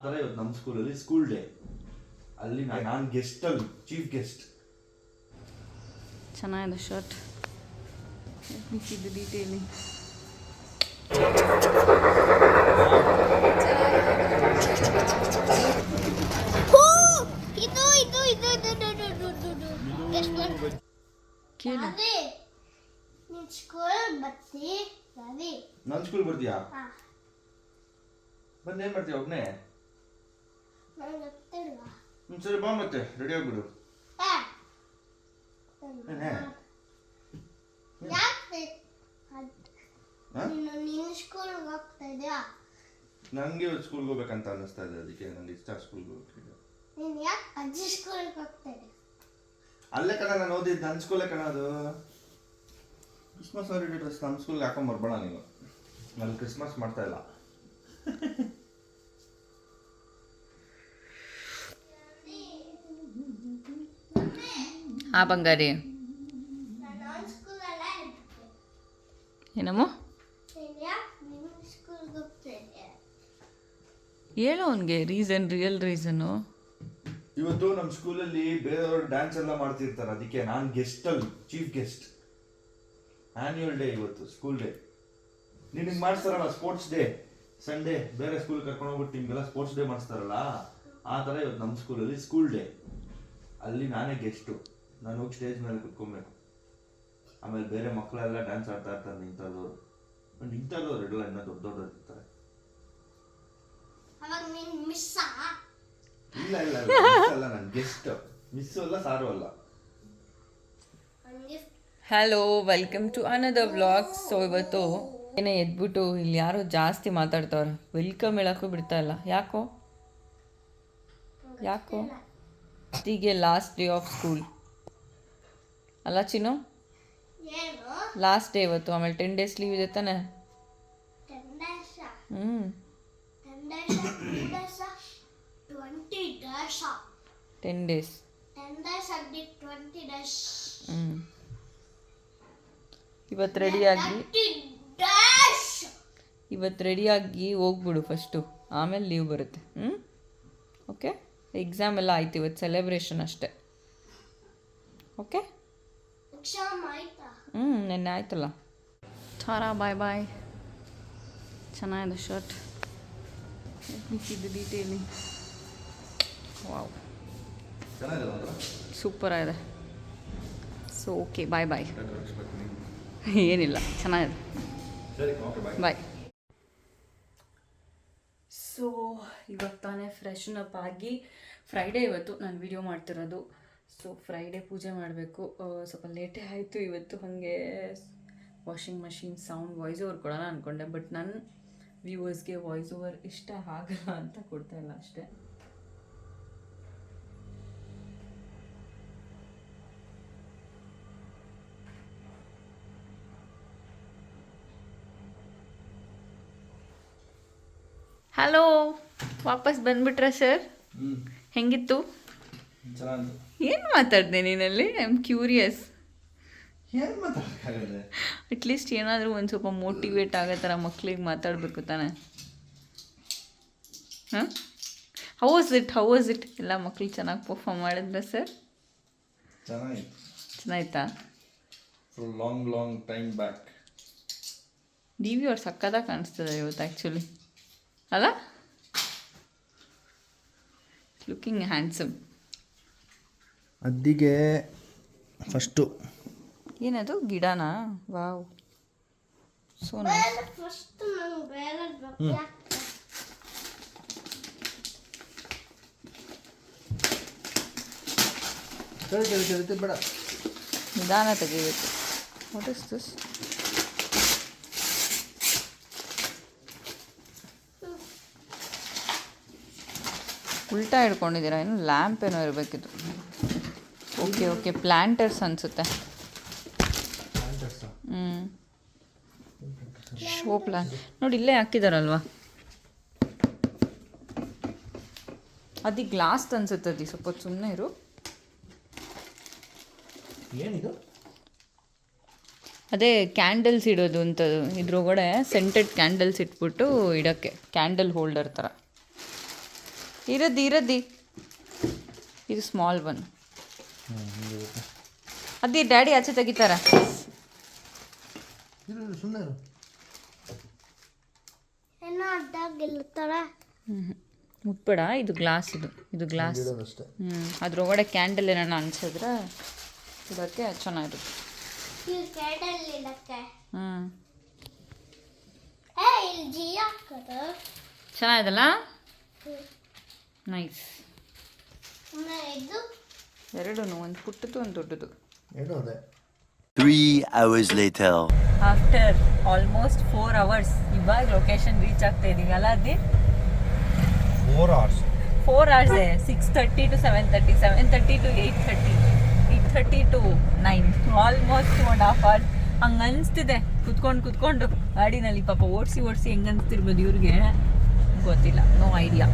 ಥರ ಇವತ್ತು ನಮ್ಮ ಸ್ಕೂಲಲ್ಲಿ ಸ್ಕೂಲ್ ಡೇ ಅಲ್ಲಿ ನಾನು ಗೆಸ್ಟ್ ಅಲ್ಲಿ ಚೀಫ್ ಗೆಸ್ಟ್ ಚೆನ್ನಾಗಿದೆ ಶರ್ಟ್ ಮಿಕ್ಕಿದ್ದು ಡೀಟೇಲಿಂಗ್ ಕೇಳಿ ನಿನ್ ಸ್ಕೂಲ್ ಬರ್ತಿ ರವಿ ನನ್ನ ಸ್ಕೂಲ್ ಬರ್ತೀಯಾ ಬಂದು ಏನು ಮಾಡ್ತೀಯ ಒಬ್ಬನೇ ಹ್ಞೂ ಸರಿ ಬಾ ಮತ್ತೆ ರೆಡಿ ಆಗ್ಬಿಡು ಏನೇ? ನನಗೆ ಸ್ಕೂಲ್ಗೆ ಹೋಗ್ಬೇಕಂತ ಅನ್ನಿಸ್ತಾ ಇದೆ ಅದಕ್ಕೆ ನನಗೆ ಇಷ್ಟ ಸ್ಕೂಲ್ಗೆ ಹೋಗ್ತಿದ್ದೆ ನೀನು ಯಾಕೆ ಅಜ್ಜಿ ಸ್ಕೂಲ್ಗೆ ಹೋಗ್ತಾ ಇದೆಯಾ ಅಲ್ಲೇ ಕಣ ನಾನು ಓದಿದ್ದು ನನ್ನ ಸ್ಕೂಲೇ ಕಣ ಅದು ಕ್ರಿಸ್ಮಸ್ ಹಾಲಿಡೇ ಡ್ರೆಸ್ ನಮ್ಮ ಸ್ಕೂಲ್ಗೆ ಹಾಕೊಂಡ್ ಬರ್ಬೇಡ ನೀನು ನಾನು ಕ್ರಿಸ್ಮಸ್ ಮಾಡ್ತಾ ಇಲ್ಲ ಆ ಬಂಗಾರಿ. ಏನಮ್ಮ? ಹೇಳು ಅವನಿಗೆ ರೀಸನ್ ರಿಯಲ್ ರೀಸನು ಇವತ್ತು ನಮ್ಮ ಸ್ಕೂಲಲ್ಲಿ ಬೇರೆಯವರು ಡ್ಯಾನ್ಸ್ ಎಲ್ಲ ಮಾಡ್ತಿರ್ತಾರೆ, ಅದಕ್ಕೆ ನಾನು ಗೆಸ್ಟ್ ಅಲ್ಲಿ ಚೀಫ್ ಗೆಸ್ಟ್ ಆನ್ಯುವಲ್ ಡೇ ಇವತ್ತು ಸ್ಕೂಲ್ ಡೇ ನಿನಗೆ ಮಾಡಿಸ್ತಾರಲ್ಲ ಸ್ಪೋರ್ಟ್ಸ್ ಡೇ ಸಂಡೇ ಬೇರೆ ಸ್ಕೂಲ್ ಕರ್ಕೊಂಡು ಹೋಗ್ಬಿಟ್ಟು ನಿಮಗೆಲ್ಲ ಸ್ಪೋರ್ಟ್ಸ್ ಡೇ ಮಾಡಿಸ್ತಾರಲ್ಲ, ಆ ಥರ ಇವತ್ತು ನಮ್ಮ ಸ್ಕೂಲಲ್ಲಿ ಸ್ಕೂಲ್ ಡೇ ಅಲ್ಲಿ ನಾನೇ ಗೆಸ್ಟು ನಾನು ಹೋಗಿ ಸ್ಟೇಜ್ ಮೇಲೆ ಕುತ್ಕೊಬೇಕು ಆಮೇಲೆ ಬೇರೆ ಮಕ್ಕಳೆಲ್ಲ ಡ್ಯಾನ್ಸ್ ಆಡ್ತಾ ಇರ್ತಾರೆ ನಿಂತದವರು ನಿಂತದವ್ರು ಇಡಲ್ಲ ಇನ್ನೂ ದೊಡ್ಡ ದೊಡ್ಡವ್ರು ಇರ್ತಾರೆ. ಅವಾಗ ಮಿಸ್ಸಾ ಇಲ್ಲ ಇಲ್ಲ ಇಲ್ಲ ಅಲ್ಲ ನಾನು ಗೆಸ್ಟ್ ಮಿಸ್ ಅಲ್ಲ ಸಾರು ಅಲ್ಲ. Hello welcome to another vlog so ಇವತ್ತು ಏನೇ ಎದ್ಬಿಟ್ಟು ಇಲ್ಲಿ ಯಾರೋ ಜಾಸ್ತಿ ಮಾತಾಡ್ತಾವ್ರೆ. ವೆಲ್ಕಮ್ ಹೇಳಕ್ಕೂ ಬಿಡ್ತಾ ಇಲ್ಲ. ಯಾಕೋ? ಯಾಕೋ? ಹೀಗೆ ಲಾಸ್ಟ್ ಡೇ ಆಫ್ ಸ್ಕೂಲ್ ಅಲ್ಲ ಚಿನ್ನು? ಲಾಸ್ಟ್ ಡೇ ಇವತ್ತು ಆಮೇಲೆ ಟೆನ್ ಡೇಸ್ ಲೀವ್ ಇದೆ ತಾನೆ? ಹ್ಞೂ ಟೆನ್ ಡೇಸ್ ಹ್ಞೂ ಇವತ್ತು ರೆಡಿಯಾಗಿ ಇವತ್ತು ರೆಡಿಯಾಗಿ ಹೋಗ್ಬಿಡು ಫಸ್ಟು ಆಮೇಲೆ ಲೀವ್ ಬರುತ್ತೆ. ಹ್ಞೂ ಓಕೆ ಎಕ್ಸಾಮ್ ಎಲ್ಲ ಆಯ್ತು ಇವತ್ತು ಸೆಲೆಬ್ರೇಷನ್ ಅಷ್ಟೇ. ಓಕೆ ಹ್ಞೂ ನಿನ್ನೆ ಆಯ್ತಲ್ಲ. ಥಾರಾ ಬಾಯ್ ಬಾಯ್ ಚೆನ್ನಾಗಿದೆ ಶರ್ಟ್ ಮಿಕ್ಕಿದ್ದು ಡೀಟೇಲಿಂಗ್ ವಾವ್ ಸೂಪರ್ ಆಗಿದೆ. ಸೊ ಓಕೆ ಬಾಯ್ ಬಾಯ್ ಏನಿಲ್ಲ, ಚೆನ್ನಾಗಿದೆ. ಬಾಯ್ ಸೊ ಇವಾಗ ತಾನೇ ಫ್ರೆಶ್ನಪ್ ಆಗಿ ಫ್ರೈಡೇ ಇವತ್ತು ನಾನು ವಿಡಿಯೋ ಮಾಡ್ತಿರೋದು. ಸೊ ಫ್ರೈಡೇ ಪೂಜೆ ಮಾಡಬೇಕು. ಸ್ವಲ್ಪ ಲೇಟೇ ಆಯಿತು. ಇವತ್ತು ಹಾಗೆ washing machine sound voice over ಕೊಡೋಣ ಅಂದ್ಕೊಂಡೆ ಬಟ್ ನನ್ನ ವ್ಯೂವರ್ಸ್ಗೆ ವಾಯ್ಸ್ ಓವರ್ ಇಷ್ಟ ಆಗಲ್ಲ ಅಂತ ಕೊಡ್ತಾ ಇಲ್ಲ ಅಷ್ಟೇ. ಹಲೋ ವಾಪಸ್ ಬಂದ್ಬಿಟ್ರ ಸರ್ ಹೆಂಗಿತ್ತು? ಏನು ಮಾತಾಡಿದೆ ನೀನಲ್ಲಿ? ಐ ಆಮ್ ಕ್ಯೂರಿಯಸ್ ಏನು ಮಾತಾಡೋಕ್ಕಾಗಲ್ಲ ಅಟ್ಲೀಸ್ಟ್ ಏನಾದರೂ ಒಂದು ಸ್ವಲ್ಪ ಮೋಟಿವೇಟ್ ಆಗೋ ಥರ ಮಕ್ಳಿಗೆ ಮಾತಾಡಬೇಕು ತಾನೆ. ಹಾಂ? How was it how was it ಎಲ್ಲ ಮಕ್ಳು ಚೆನ್ನಾಗಿ ಪರ್ಫಾರ್ಮ್ ಮಾಡಿದ್ರ ಸರ್ ಚೆನ್ನಾಗಿತ್ತು. ಚೆನ್ನಾಯ್ತಾ long long time back D V ಅವ್ರು ಸಕ್ಕದಾಗ ಕಾಣಿಸ್ತದೆ ಇವತ್ತು ಆ್ಯಕ್ಚುಲಿ ಅಲ್ಲ? ಲುಕಿಂಗ್ ಹ್ಯಾಂಡ್ಸಮ್ ಅದ್ದಿಗೆ ಫಸ್ಟು ಏನದು? ಗಿಡನಾ? ವಾವ್. ಸೊ ಫಸ್ಟ್ ನಂಗೆ ಬೇರೆ ಬೇಕು ಯಾಕೆ ಸರಿ ಸರಿ ಸರಿ ಬೇಡ. ನಿಧಾನ ತೆಗಿಬೇಕು. ವಾಟ್ ಇಸ್ ದಿಸ್ ಉಲ್ಟಾ ಹಿಡ್ಕೊಂಡಿದ್ದೀರಾ? ಏನು ಲ್ಯಾಂಪ್ ಏನೋ ಇರಬೇಕಿತ್ತು. Okay okay. ಪ್ಲ್ಯಾಂಟರ್ಸ್ ಅನಿಸುತ್ತೆ. ಹ್ಞೂ ಶೋ ಪ್ಲಾನ್. ನೋಡಿ ಇಲ್ಲೇ ಹಾಕಿದಾರಲ್ವಾ? ಅದು ಗ್ಲಾಸ್ ಅನ್ಸುತ್ತೆ ಅದು. ಸ್ವಲ್ಪ ಸುಮ್ಮನೆ ಇರು. ಏನಿದು? ಅದೇ ಕ್ಯಾಂಡಲ್ಸ್ ಇಡೋದು ಅಂತ ಇದ್ರೊಳಗಡೆ ಸೆಂಟೆಡ್ ಕ್ಯಾಂಡಲ್ಸ್ ಇಟ್ಬಿಟ್ಟು ಇಡೋಕ್ಕೆ. ಕ್ಯಾಂಡಲ್ ಹೋಲ್ಡರ್ ಥರ. ಇರದಿ ಇರದಿ. ಇದು ಸ್ಮಾಲ್ ಒನ್. ಅದಿ ಡ್ಯಾಡಿ ಆಚೆ ತೆಗಿತಾರ. ಮುಟ್ಬೇಡ ಇದು ಗ್ಲಾಸ್ ಇದು. ಇದು ಗ್ಲಾಸ್ ಹ್ಮ್ ಹ್ಞೂ ಅದ್ರೊಳಗಡೆ ಕ್ಯಾಂಡಲ್ ಏನಾರ ಅನ್ಸಿದ್ರೆ ಇದಕ್ಕೆ ಚೆನ್ನಾಗಿರುತ್ತೆ. ಹಾಕೋದು. ಚೆನ್ನಾಗಿದಲ್ಲ ನೈಸ್ ಇದು ಎರಡೂ ಒಂದು ಪುಟ್ಟದು ಒಂದು ದೊಡ್ಡದು ಏನು ಅದೇ. Three hours later. After almost four hours ಇವಾಗ ಲೊಕೇಶನ್ ರೀಚ್ ಆಗ್ತಾ ಇದೀವಿ ಅಲ್ಲ Adi four hours four ಅವರ್ಸೇ six thirty to seven thirty seven thirty to eight thirty eight thirty to nine almost two and half hours ಹಂಗೆ ಅನಿಸ್ತಿದೆ. ಕುತ್ಕೊಂಡು ಕುತ್ಕೊಂಡು ಗಾಡಿನಲ್ಲಿ ಪಾಪ ಓಡಿಸಿ ಓಡಿಸಿ ಹೆಂಗೆ ಅನ್ಸ್ತಿರ್ಬೋದು ಇವ್ರಿಗೆ ಗೊತ್ತಿಲ್ಲ. No idea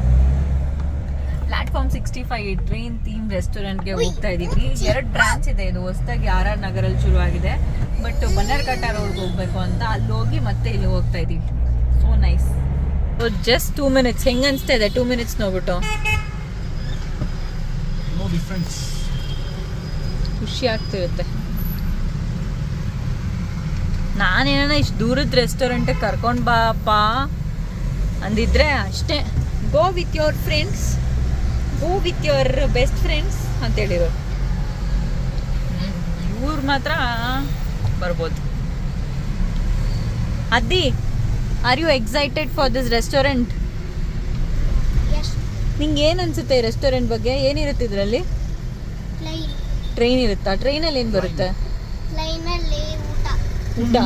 platform sixty five dream theme ರೆಸ್ಟೋರೆಂಟ್ಗೆ ಹೋಗ್ತಾ ಇದ್ದೀವಿ. ಎರಡು ಬ್ರಾಂಚ್ ಇದೆ. ಇದು ಹೊಸದಾಗಿ ಆರ್ ಆರ್ ನಗರಲ್ಲಿ ಶುರುವಾಗಿದೆ ಆಗಿದೆ. ಬಟ್ ಬನ್ನರ್ಘಟ್ಟ ರೋಡ್ಗೆ ಹೋಗ್ಬೇಕು ಅಂತ ಅಲ್ಲಿ ಹೋಗಿ ಮತ್ತೆ ಇಲ್ಲಿ ಹೋಗ್ತಾ ಇದ್ದೀವಿ. So nice just two minutes ಹೆಂಗೆ ಅನಿಸ್ತಾ ಇದೆ? ಟೂ ಮಿನಿಟ್ಸ್ ನೋಡ್ಬಿಟ್ಟು. ಖುಷಿ ಆಗ್ತಿರುತ್ತೆ ನಾನೇನ ಇಷ್ಟು ದೂರದ ರೆಸ್ಟೋರೆಂಟಿಗೆ ಕರ್ಕೊಂಡು ಬಾಪ ಅಂದಿದ್ರೆ ಅಷ್ಟೇ. Go with your friends go with your best friends ಅಂತ ಹೇಳಿರೋರು ಇವ್ರು ಮಾತ್ರ ಬರ್ಬೋದು. Adi are you excited for this restaurant ನಿಂಗೆ ಏನು ಅನ್ಸುತ್ತೆ ಈ ರೆಸ್ಟೋರೆಂಟ್ ಬಗ್ಗೆ? ಏನಿರುತ್ತೆ ಇದರಲ್ಲಿ? ಟ್ರೈನ್ ಇರುತ್ತಾ? ಟ್ರೈನಲ್ಲಿ ಏನು ಬರುತ್ತೆ? ಊಟ.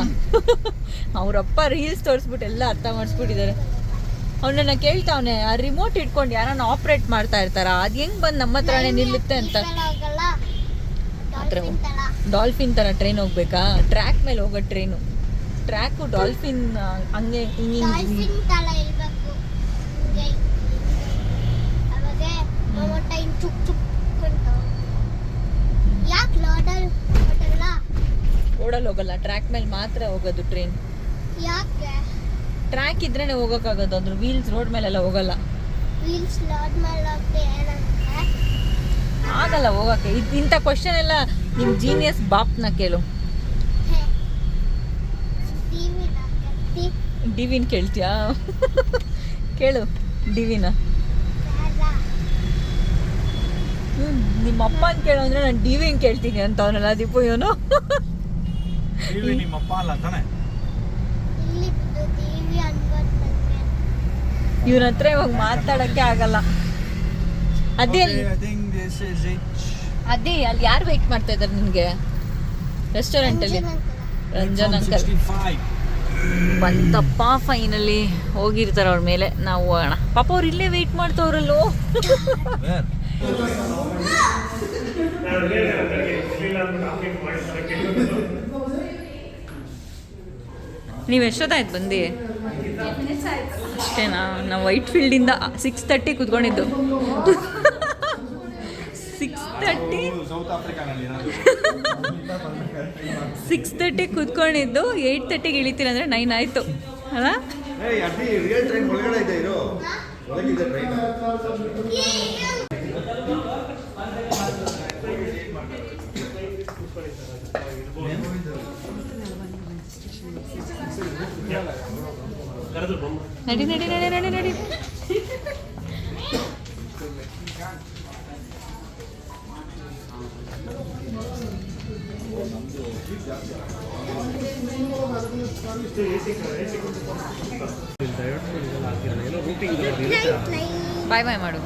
ಅವರಪ್ಪ ರೀಲ್ಸ್ ತೋರಿಸ್ಬಿಟ್ಟು ಎಲ್ಲ ಅರ್ಥ ಮಾಡಿಸ್ಬಿಟ್ಟಿದ್ದಾರೆ. ಅವನನ್ನ ಕೇಳ್ತಾವನೆ ಆ ರಿಮೋಟ್ ಇಟ್ಕೊಂಡು ಯಾರನ್ನ ಆಪ್ರೇಟ್ ಮಾಡ್ತಾ ಇರ್ತಾರ? ಅದ್ ಹೆಂಗ್ ಬಂದ್ ನಮ್ಮ ಹತ್ರನೇ ನಿಲ್ಲುತ್ತೆ ಅಂತ? ಡಾಲ್ಫಿನ್ ತರ ಟ್ರೈನ್ ಹೋಗ್ಬೇಕಾ? ಟ್ರ್ಯಾಕ್ ಮೇಲೆ ಹೋಗೋ ಟ್ರೈನು ಟ್ರ್ಯಾಕು ಡಾಲ್ಫಿನ್ ಹಂಗೆ ಹಿಂಗೆ ಓಡಲ್ ಹೋಗಲ್ಲ ಟ್ರ್ಯಾಕ್ ಮೇಲೆ ಮಾತ್ರ ಹೋಗೋದು ಟ್ರೈನ್ ಯಾಕೆ? ಟ್ರ್ಯಾಕ್ ಇದ್ರೇನೆ ಹೋಗೋಕ್ಕಾಗೋದು ಅಂದ್ರೆ ವೀಲ್ಸ್ ರೋಡ್ ಮೇಲೆಲ್ಲ ಹೋಗಲ್ಲ. ವೀಲ್ಸ್ ರೋಡ್ ಮೇಲೆ ಹೋಗ್ತೆ ಏನಂತೆ? ಆಗಲ್ಲ ಹೋಗಕ್ಕೆ. ಇದು ಇಂಥ ಕ್ವಶನ್ ಎಲ್ಲ ನಿಮ್ಮ ಜೀನಿಯಸ್ ಬಾಪ್ನ ಕೇಳು. ಡಿವಿನ್ ಕೇಳ್ತೀಯಾ? ಕೇಳು ಡಿವಿನ ನಿಮ್ಮ ಅಪ್ಪನ ಕೇಳು ಅಂದ್ರೆ ನಾನು ಡಿವಿನ್ ಕೇಳ್ತೀನಿ ಅಂತ ಅವನಲ್ಲ ದೀಪು ಇವನು. ನಿಮ್ಮ ನಿಮ್ಮಪ್ಪ ಅಲ್ಲ ತಾನೆ? ಇವನ ಹತ್ರ ಇವಾಗ ಮಾತಾಡಕ್ಕೆ ಆಗಲ್ಲ. ಅದೇ ಅದೇ ಅಲ್ಲಿ ಯಾರು ವೆಯ್ಟ್ ಮಾಡ್ತಾ ಇದ್ದಾರೆ ನಿನಗೆ ರೆಸ್ಟೋರೆಂಟ್ ಅಲ್ಲಿ? ರಂಜನ್ ಅಂಕಲ್ 65 ಬಂತಪ್ಪ ಫೈನಲಿ ಹೋಗಿರ್ತಾರ ಅವ್ರ ಮೇಲೆ. ನಾವು ಹೋಗೋಣ ಪಾಪ ಅವ್ರು ಇಲ್ಲೇ ವೆಯ್ಟ್ ಮಾಡ್ತಾವ್ರಲ್ಲೋ? ನೀವು ಎಷ್ಟೊತ್ತಾಯ್ತು ಬಂದು? ಅಷ್ಟೇನಾ? ನಾವು ವೈಟ್ ಫೀಲ್ಡಿಂದ ಸಿಕ್ಸ್ ತರ್ಟಿ ಕುತ್ಕೊಂಡಿದ್ದು. ಸಿಕ್ಸ್ ತರ್ಟಿ ಸಿಕ್ಸ್ ತರ್ಟಿ ಕುತ್ಕೊಂಡಿದ್ದು. ಏಯ್ಟ್ ತರ್ಟಿಗೆ ಇಳಿತೀನಿ ಅಂದರೆ ನೈನ್ ಆಯಿತು. ಅಲ್ಲ? ನಡಿ ನಡಿ ನಡಿ ನಡಿ ನಡಿ. ಬಾಯ್ ಬಾಯ್ ಮಾಡು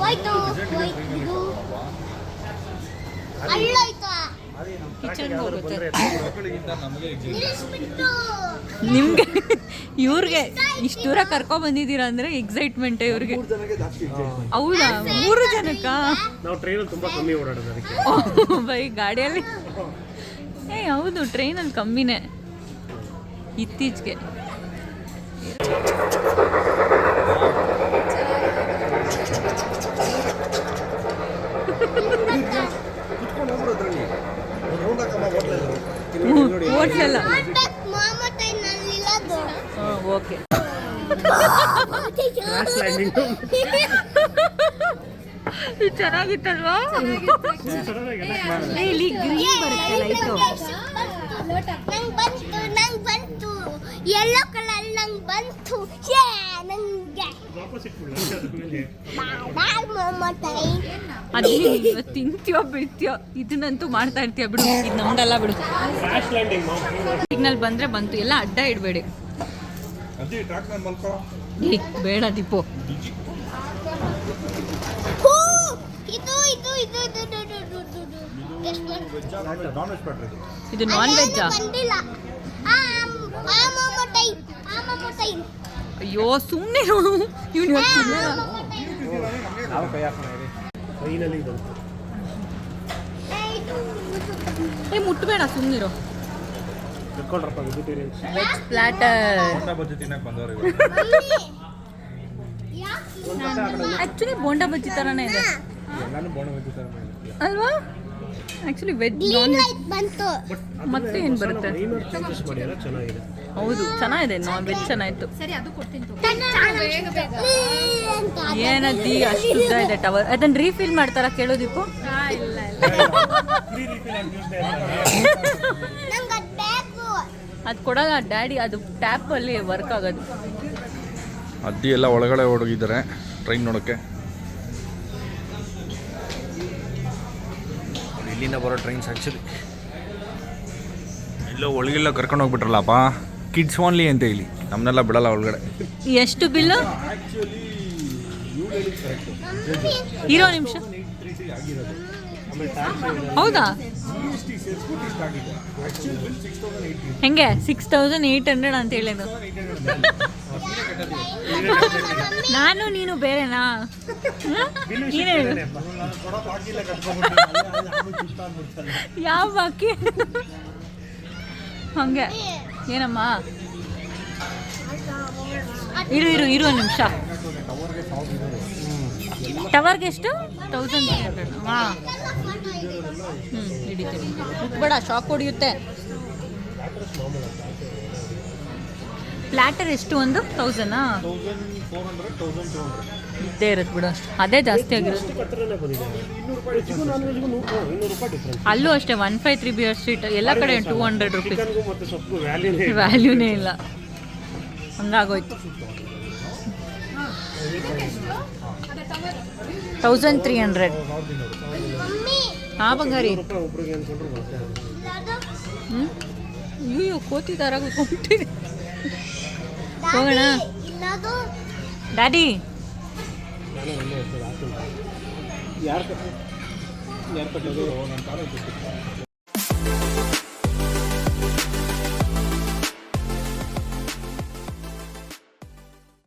ಹೋಯ್ತು ಹೋಯ್ತು ಅಳ್ಳೋಯ್ತು ಕಿಚನ್ಗೆ ಹೋಗುತ್ತೆ. ನಿಲ್ಲಿಸ್ಬಿಟ್ಟು ನಿಮ್ಗೆ ಇವ್ರಿಗೆ ಇಷ್ಟು ದೂರ ಕರ್ಕೊ ಬಂದಿದ್ದೀರಾ ಅಂದ್ರೆ ಎಕ್ಸೈಟ್ಮೆಂಟ್ ಇವ್ರಿಗೆ. ಹೌದಾ? ಮೂರು ಜನಕ್ಕ? ನಾವು ಟ್ರೈನಲ್ಲಿ ತುಂಬ ಕಮ್ಮಿ ಓಡಾಡೋದು ಅದಕ್ಕೆ. ಬೈ ಗಾಡಿಯಲ್ಲಿ? ಏ ಹೌದು ಟ್ರೈನಲ್ಲಿ ಕಮ್ಮಿನೇ. ಇತ್ತೀಚೆಗೆ. ಓಕೆ ಚೆನ್ನಾಗಿತ್ತಲ್ವಾ? ಇಲ್ಲಿ ಗ್ರೀನ್ ಬರುತ್ತೆ ಲೈಟು ನಂಗ್ ಬಂತು ನಂಗ್ ಬಂತು. ಯೆಲ್ಲೋ ಕಲರ್ ನಂಗ್ ಬಂತು. ನಂಗೆ. ಅದೇ ತಿಂತೀಯೋ ಬಿಡ್ತೀಯೋ? ಇದನ್ನಂತೂ ಮಾಡ್ತಾ ಇರ್ತೀಯ ಬಿಡು. ಇದು ನಮ್ದಲ್ಲ ಬಿಡು. ಸಿಗ್ನಲ್ ಬಂದ್ರೆ ಬಂತು. ಎಲ್ಲ ಅಡ್ಡ ಇಡಬೇಡಿ. ಬೇಡ ಟಿಪ್ಪು ಇದು ನಾನ್ ವೆಜ್ಜಾ ಅಯ್ಯೋ ಸುಮ್ಮನೆ ನೋಡು. ಇವನು ಏ ಮುಟ್ಟಬೇಡ ಸುಮ್ಮನಿರೋ ಇಟ್ಕೊಳ್ರಪ್ಪ vegetarians veg platter bonda bajji ತಿನ್ನಕ್ ಬಂದವರು ಆಕ್ಚುಲಿ ಬೋಂಡಾ ಬಜ್ಜಿ ತರನೇ ಇದೆ. ಎಲ್ಲಾನು ಬಜ್ಜಿ ವೆಜಿಟೇರಿಯನ್ ಮಾಡಿರ್ತೀವಿ ಅಲ್ವಾ? ಆಕ್ಚುಲಿ ವೆಜ್ ನಾನ್ ವೆಜ್ ಬಂತು. ಮತ್ತೆ ಏನು ಬರುತ್ತೆ? ಚೇಂಜಸ್ ಮಾಡ್ಯಾರ ಚೆನ್ನಾಗಿದೆ. ಹೌದು ಚೆನ್ನಾಗಿದೆ ನಾನ್ ವೆಜ್ ಚೆನ್ನಾಗಿತ್ತು ಕೊಡ್ತೀನಿ ಏನದಿ ಅಷ್ಟು ಉದ್ದ ಇದೆ ಟವರ್ ಅದನ್ನ ರೀಫಿಲ್ ಮಾಡ್ತಾರ ಕೇಳೋದಿಪ್ಪು? ಫ್ರೀ ರಿಫಿಲ್ ಆನ್ ಟ್ಯೂಸ್ಡೇ ನಂಗೆ ಅದು ಬೇಕು ಅದು ಕೊಡಲ್ಲ ಡ್ಯಾಡಿ ಅದು ಟ್ಯಾಪ್ ಅಲ್ಲಿ ವರ್ಕ್ ಆಗೋದು. ಅದಿ ಎಲ್ಲ ಒಳಗಡೆ ಹೋಗಿದ್ದಾರೆ ಟ್ರೈನ್ ನೋಡೋಕ್ಕೆ ಇಲ್ಲಿಂದ ಬರೋ ಟ್ರೈನ್ಸ್ ಆ್ಯಕ್ಚುಲಿ ಎಲ್ಲೋ ಒಳಗೆಲ್ಲ ಕರ್ಕೊಂಡು ಹೋಗ್ಬಿಟ್ರಲ್ಲಪ್ಪ. ಕಿಡ್ಸ್ ಓನ್ಲಿ ಅಂತ ಇಲ್ಲಿ ನಮ್ಮನ್ನೆಲ್ಲ ಬಿಡಲ್ಲ ಒಳಗಡೆ. ಎಷ್ಟು ಬಿಲ್ಲು ಇರೋ ನಿಮಿಷ. ಹೌದಾ? ಹೆಂಗೆ? ಸಿಕ್ಸ್ ತೌಸಂಡ್ ಏಯ್ಟ್ ಹಂಡ್ರೆಡ್ ಅಂತ ಹೇಳಿದ್ದು. ನಾನು ನೀನು ಬೇರೆನಾ? ನೀನೇ. ಯಾವ ಬಾಕಿ? ಹಂಗೆ. ಏನಮ್ಮ? ಇರು ಇರು ಇರು ಒಂದು ನಿಮಿಷ. ಟವರ್ಗೆ ಎಷ್ಟು? ತೌಸಂಡ್ ಹಾಂ ಹಿಡಿತೀವಿ ಬೇಡ, ಶಾಕ್ ಹೊಡೆಯುತ್ತೆ. ಪ್ಲ್ಯಾಟರ್ ಎಷ್ಟು, ಒಂದು ತೌಸಂಡಾ ಇದ್ದೇ ಇರುತ್ತೆ ಬಿಡು ಅದೇ ಜಾಸ್ತಿ ಆಗಿರುತ್ತೆ. ಅಲ್ಲೂ ಅಷ್ಟೇ one five three B sweet ಎಲ್ಲ ಕಡೆ ಟೂ ಹಂಡ್ರೆಡ್ ರುಪೀಸ್ ವ್ಯಾಲ್ಯೂನೇ ಇಲ್ಲ. ಹಂಗಾಗೋಯ್ತು. ತೌಸಂಡ್ ತ್ರೀ ಹಂಡ್ರೆಡ್ ಹಾ ಬಂಗಾರಿ. ಹ್ಞೂ ಅಯ್ಯೋ ಕೋತಿ ದಾರ ಕೂತ್ಕೊಂಡ್ಬಿಟ್ಟಿದೆ ಹೋಗೋಣ. ಡ್ಯಾಡಿ